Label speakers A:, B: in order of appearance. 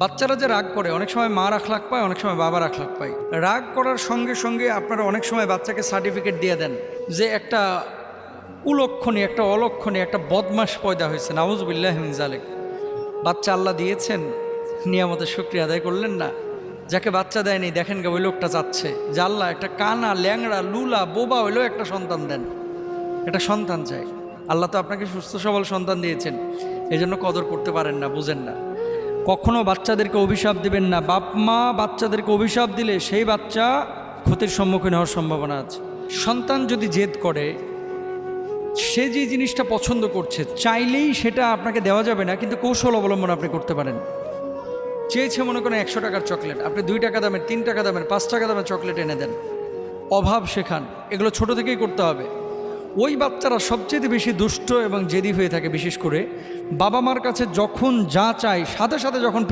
A: বাচ্চারা যে রাগ করে, অনেক সময় মা আখলাখ পায়, অনেক সময় বাবার আখলাখ পায়। রাগ করার সঙ্গে সঙ্গে আপনারা অনেক সময় বাচ্চাকে সার্টিফিকেট দিয়ে দেন যে একটা কুলক্ষণী একটা অলক্ষণী, একটা বদমাস পয়দা হয়েছে। নাউজবিল্লাহ জালেক বাচ্চা আল্লাহ দিয়েছেন, নিয়ামতের শুক্রিয়া আদায় করলেন না। যাকে বাচ্চা দেয়নি, দেখেন গে, ওই লোকটা চাচ্ছে যে আল্লাহ একটা কানা, ল্যাংড়া, লুলা, বোবা হইলেও একটা সন্তান দেন। একটা সন্তান চাই। আল্লাহ তো আপনাকে সুস্থ সবল সন্তান দিয়েছেন। এই জন্য কদর করতে পারেন না, বুঝেন না। কখনো বাচ্চাদেরকে অভিশাপ দিবেন না। বাপ মা বাচ্চাদেরকে অভিশাপ দিলে সেই বাচ্চা ক্ষতির সম্মুখীন হওয়ার সম্ভাবনা আছে। সন্তান যদি জেদ করে, সে যে জিনিসটা পছন্দ করছে, চাইলেই সেটা আপনাকে দেওয়া যাবে না, কিন্তু কৌশল অবলম্বন আপনি করতে পারেন। চেয়েছে মনে করেন একশো টাকার চকলেট, আপনি দুই টাকা দামের, তিন টাকা দামের, পাঁচ টাকা দামের চকলেট এনে দেন। অভাব শেখান, এগুলো ছোট থেকেই করতে হবে। ওই বাচ্চারা সবচেয়ে বেশি দুষ্ট এবং জেদি হয়ে থাকে বিশেষ করে বাবা মার কাছে যখন যা চায়, সাথে সাথে যখন